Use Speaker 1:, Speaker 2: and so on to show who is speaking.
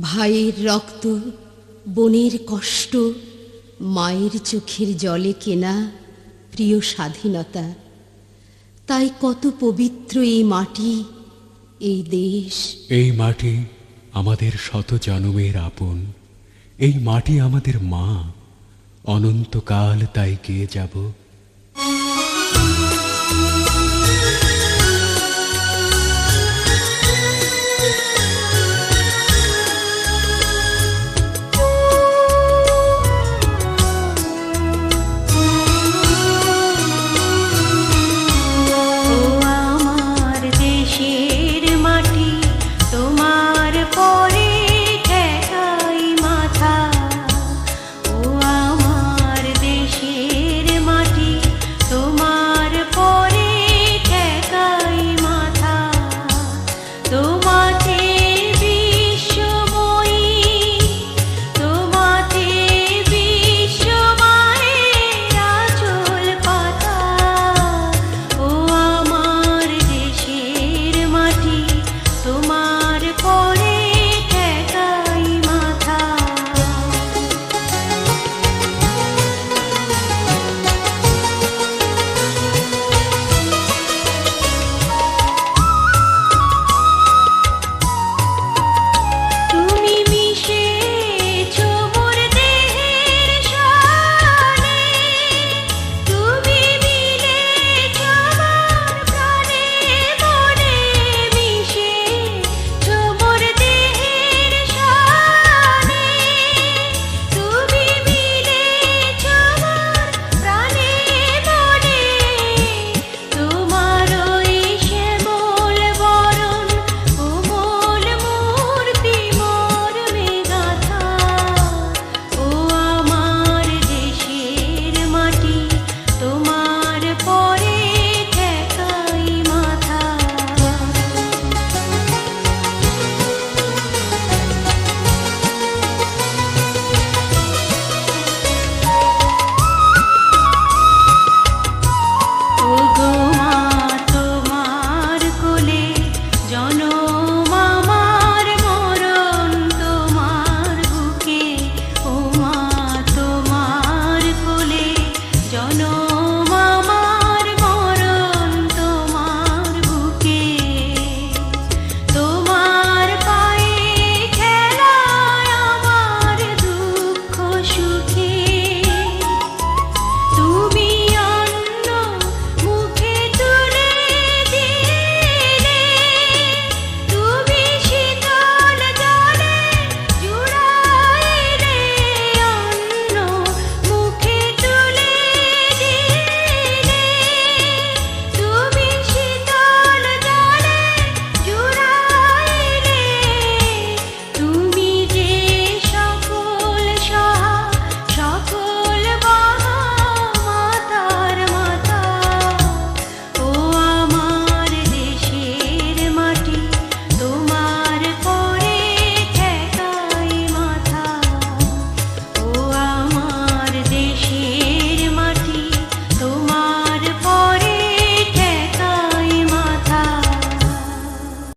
Speaker 1: ভাইয়ের রক্ত, বোনের কষ্ট, মায়ের চোখের জলে কেনা প্রিয় স্বাধীনতা। তাই কত পবিত্র এই মাটি, এই দেশ।
Speaker 2: এই মাটি আমাদের শত জনমের আপন। এই মাটি আমাদের মা। অনন্তকাল তাই গেয়ে যাব।